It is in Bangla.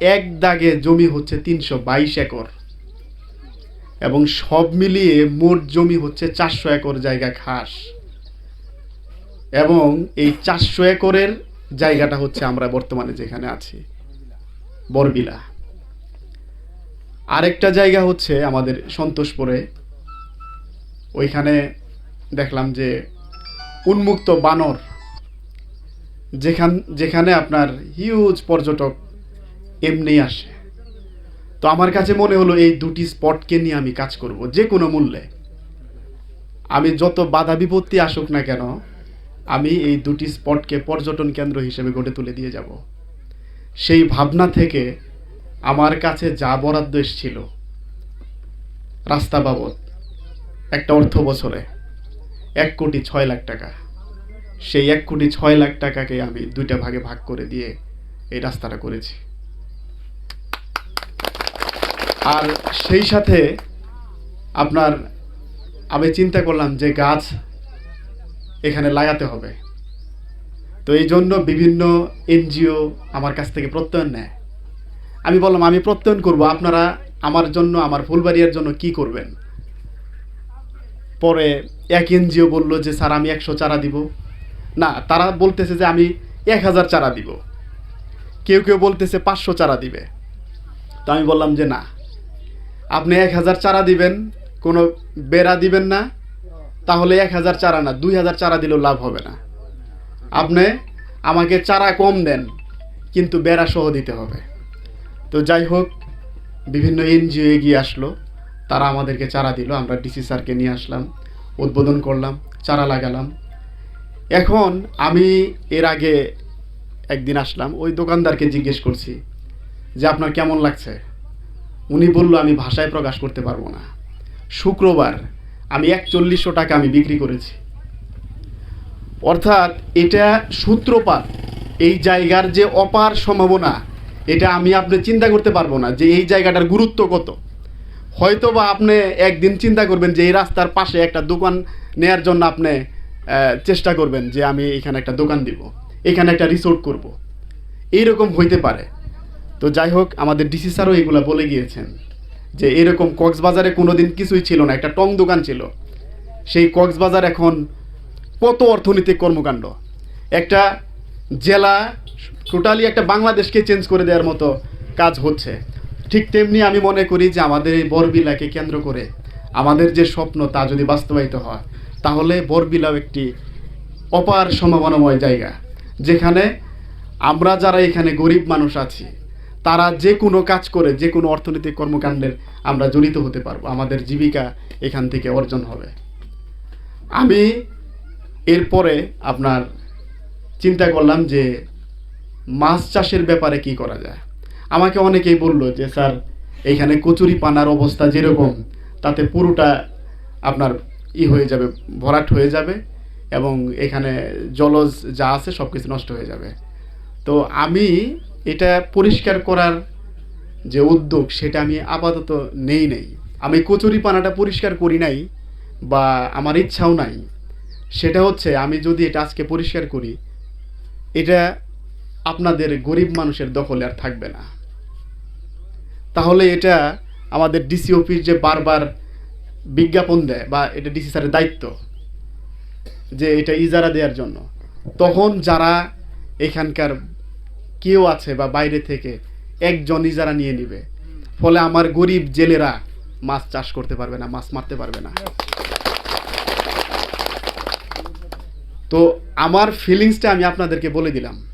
এক দাগে জমি হচ্ছে তিনশো বাইশ একর। এবং সব মিলিয়ে মোট জমি হচ্ছে চারশো একর জায়গা খাস। এবং এই চারশো একরের জায়গাটা হচ্ছে আমরা বর্তমানে যেখানে আছি, বরবিলা। আরেকটা জায়গা হচ্ছে আমাদের সন্তোষপুরে। ওইখানে দেখলাম যে উন্মুক্ত বানর, যেখান যেখানে আপনার হিউজ পর্যটক এমনি আসে। তো আমার কাছে মনে হলো এই দুটি স্পটকে নিয়ে আমি কাজ করব, যে কোনো মূল্যে। আমি যত বাধা বিপত্তি আসুক না কেন, আমি এই দুটি স্পটকে পর্যটন কেন্দ্র হিসেবে গড়ে তুলে দিয়ে যাব। সেই ভাবনা থেকে আমার কাছে যা বরাদ্দ এসেছিল, রাস্তা বাবদ, একটা অর্থ বছরে, এক কোটি ছয় লাখ টাকা। সেই এক কোটি ছয় লাখ টাকাকে আমি দুইটা ভাগে ভাগ করে দিয়ে এই রাস্তাটা করেছি। আর সেই সাথে আপনার আমি চিন্তা করলাম যে গাছ এখানে লাগাতে হবে। তো এই জন্য বিভিন্ন এনজিও আমার কাছ থেকে প্রত্যয়ন নেয়। আমি বললাম, আমি প্রত্যয়ন করব, আপনারা আমার জন্য, আমার ফুলবাড়িয়ার জন্য কি করবেন? পরে এক এনজিও বলল যে, স্যার, আমি একশো চারা দিব। না, তারা বলতেছে যে, আমি এক হাজার চারা দিব। কেউ কেউ বলতেছে, পাঁচশো চারা দিবে। তো আমি বললাম যে, না। আপনি এক হাজার চারা দিবেন, কোনো বেড়া দিবেন না, তাহলে এক হাজার চারা না, দুই হাজার চারা দিলেও লাভ হবে না। আপনি আমাকে চারা কম দেন, কিন্তু বেড়া সহ দিতে হবে। তো যাই হোক, বিভিন্ন এনজিও এগিয়ে আসলো, তারা আমাদেরকে চারা দিল, আমরা ডিসি স্যারকে নিয়ে আসলাম, উদ্বোধন করলাম, চারা লাগালাম। এখন আমি এর আগে একদিন আসলাম, ওই দোকানদারকে জিজ্ঞেস করছি যে, আপনার কেমন লাগছে? উনি বলল, আমি ভাষায় প্রকাশ করতে পারব না। শুক্রবার আমি একচল্লিশশো টাকা আমি বিক্রি করেছি। অর্থাৎ এটা সূত্রপাত। এই জায়গার যে অপার সম্ভাবনা, এটা আমি আপনি চিন্তা করতে পারব না যে এই জায়গাটার গুরুত্ব কত। হয়তো বা আপনি একদিন চিন্তা করবেন যে এই রাস্তার পাশে একটা দোকান নেয়ার জন্য আপনি চেষ্টা করবেন যে আমি এখানে একটা দোকান দিব, এখানে একটা রিসোর্ট করব। এইরকম হইতে পারে। তো যাই হোক, আমাদের ডিসি স্যারও এগুলো বলে গিয়েছেন যে এরকম কক্সবাজারে কোনোদিন কিছুই ছিল না, একটা টং দোকান ছিল। সেই কক্সবাজার এখন কত অর্থনৈতিক কর্মকাণ্ড? একটা জেলা টোটালি একটা বাংলাদেশকে চেঞ্জ করে দেওয়ার মতো কাজ হচ্ছে। ঠিক তেমনি আমি মনে করি যে আমাদের এই বরবিলাকে কেন্দ্র করে আমাদের যে স্বপ্ন তা যদি বাস্তবায়িত হয়, তাহলে বরবিলাও একটি অপার সম্ভাবনাময় জায়গা, যেখানে আমরা যারা এখানে গরিব মানুষ আছি তারা যে কোনো কাজ করে, যে কোনো অর্থনৈতিক কর্মকাণ্ডের আমরা জড়িত হতে পারব। আমাদের জীবিকা এখান থেকে অর্জন হবে। আমি এরপরে আপনার চিন্তা করলাম যে মাছ চাষের ব্যাপারে কি করা যায়? আমাকে অনেকেই বলল যে, স্যার এইখানে কচুরি পানার অবস্থা যেরকম, তাতে পুরোটা আপনার ই হয়ে যাবে, ভরাট হয়ে যাবে এবং এখানে জলজ যা আছে সব কিছু নষ্ট হয়ে যাবে। তো আমি এটা পরিষ্কার করার যে উদ্যোগ, সেটা আমি আপাতত নেই নেই। আমি কচুরি পানাটা পরিষ্কার করি নাই বা আমার ইচ্ছাও নাই। সেটা হচ্ছে আমি যদি এটা আজকে পরিষ্কার করি, এটা আপনাদের গরিব মানুষের দখলে আর থাকবে না। তাহলে এটা আমাদের ডিসি অফিস যে বারবার বিজ্ঞাপন দেয় বা এটা ডিসি স্যারের দায়িত্ব, যে এটা ইজারা দেওয়ার জন্য, তখন যারা এখানকার কেউ আছে বা বাইরে থেকে একজনই যারা নিয়ে নিবে। ফলে আমার গরিব জেলেরা মাছ চাষ করতে পারবে না, মাছ মারতে পারবে না। তো আমার ফিলিংসটা আমি আপনাদেরকে বলে দিলাম।